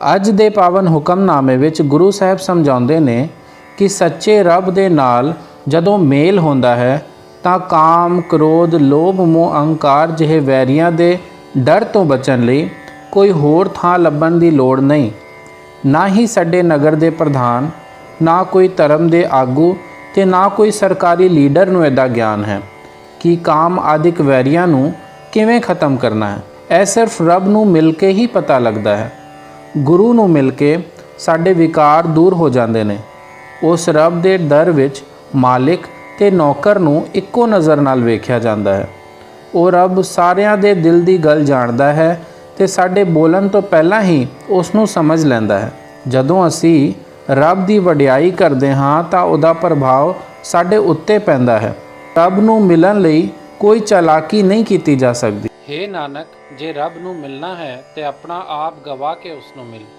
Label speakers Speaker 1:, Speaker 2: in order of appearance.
Speaker 1: ਅੱਜ ਦੇ ਪਾਵਨ ਹੁਕਮਨਾਮੇ ਵਿੱਚ ਗੁਰੂ ਸਾਹਿਬ ਸਮਝਾਉਂਦੇ ਨੇ ਕਿ ਸੱਚੇ ਰੱਬ ਦੇ ਨਾਲ ਜਦੋਂ ਮੇਲ ਹੁੰਦਾ ਹੈ ਤਾਂ ਕਾਮ, ਕ੍ਰੋਧ, ਲੋਭ, ਮੋਹ, ਅਹੰਕਾਰ ਜਿਹੇ ਵੈਰੀਆਂ ਦੇ ਡਰ ਤੋਂ ਬਚਣ ਲਈ ਕੋਈ ਹੋਰ ਥਾਂ ਲੱਭਣ ਦੀ ਲੋੜ ਨਹੀਂ। ਨਾ ਹੀ ਸਾਡੇ ਨਗਰ ਦੇ ਪ੍ਰਧਾਨ ਨਾ ਕੋਈ ਧਰਮ ਦੇ ਆਗੂ ਤੇ ਨਾ ਕੋਈ ਸਰਕਾਰੀ ਲੀਡਰ ਨੂੰ ਇਹਦਾ ਗਿਆਨ ਹੈ ਕਿ ਕਾਮ ਆਦਿਕ ਵੈਰੀਆਂ ਨੂੰ ਕਿਵੇਂ ਖਤਮ ਕਰਨਾ ਹੈ। ਇਹ ਸਿਰਫ ਰੱਬ ਨੂੰ ਮਿਲ ਕੇ ਹੀ ਪਤਾ ਲੱਗਦਾ ਹੈ। ਗੁਰੂ ਨੂੰ ਮਿਲ ਕੇ ਸਾਡੇ ਵਿਕਾਰ ਦੂਰ ਹੋ ਜਾਂਦੇ ਨੇ। ਉਸ ਰੱਬ ਦੇ ਦਰ ਵਿੱਚ ਮਾਲਿਕ ਤੇ ਨੌਕਰ ਨੂੰ ਇੱਕੋ ਨਜ਼ਰ ਨਾਲ ਵੇਖਿਆ ਜਾਂਦਾ ਹੈ। ਉਹ ਰੱਬ ਸਾਰਿਆਂ ਦੇ ਦਿਲ ਦੀ ਗੱਲ ਜਾਣਦਾ ਹੈ ਤੇ ਸਾਡੇ ਬੋਲਣ ਤੋਂ ਪਹਿਲਾਂ ਹੀ ਉਸ ਨੂੰ ਸਮਝ ਲੈਂਦਾ ਹੈ। ਜਦੋਂ ਅਸੀਂ ਰੱਬ ਦੀ ਵਡਿਆਈ ਕਰਦੇ ਹਾਂ ਤਾਂ ਉਹਦਾ ਪ੍ਰਭਾਵ ਸਾਡੇ ਉੱਤੇ ਪੈਂਦਾ ਹੈ। ਰੱਬ ਨੂੰ ਮਿਲਣ ਲਈ ਕੋਈ ਚਾਲਾਕੀ ਨਹੀਂ ਕੀਤੀ ਜਾ ਸਕਦੀ। ਹੇ ਨਾਨਕ, ਜੇ ਰੱਬ ਨੂੰ ਮਿਲਣਾ ਹੈ, ਤੇ ਆਪਣਾ ਆਪ ਗਵਾ ਕੇ ਉਸ ਨੂੰ ਮਿਲ।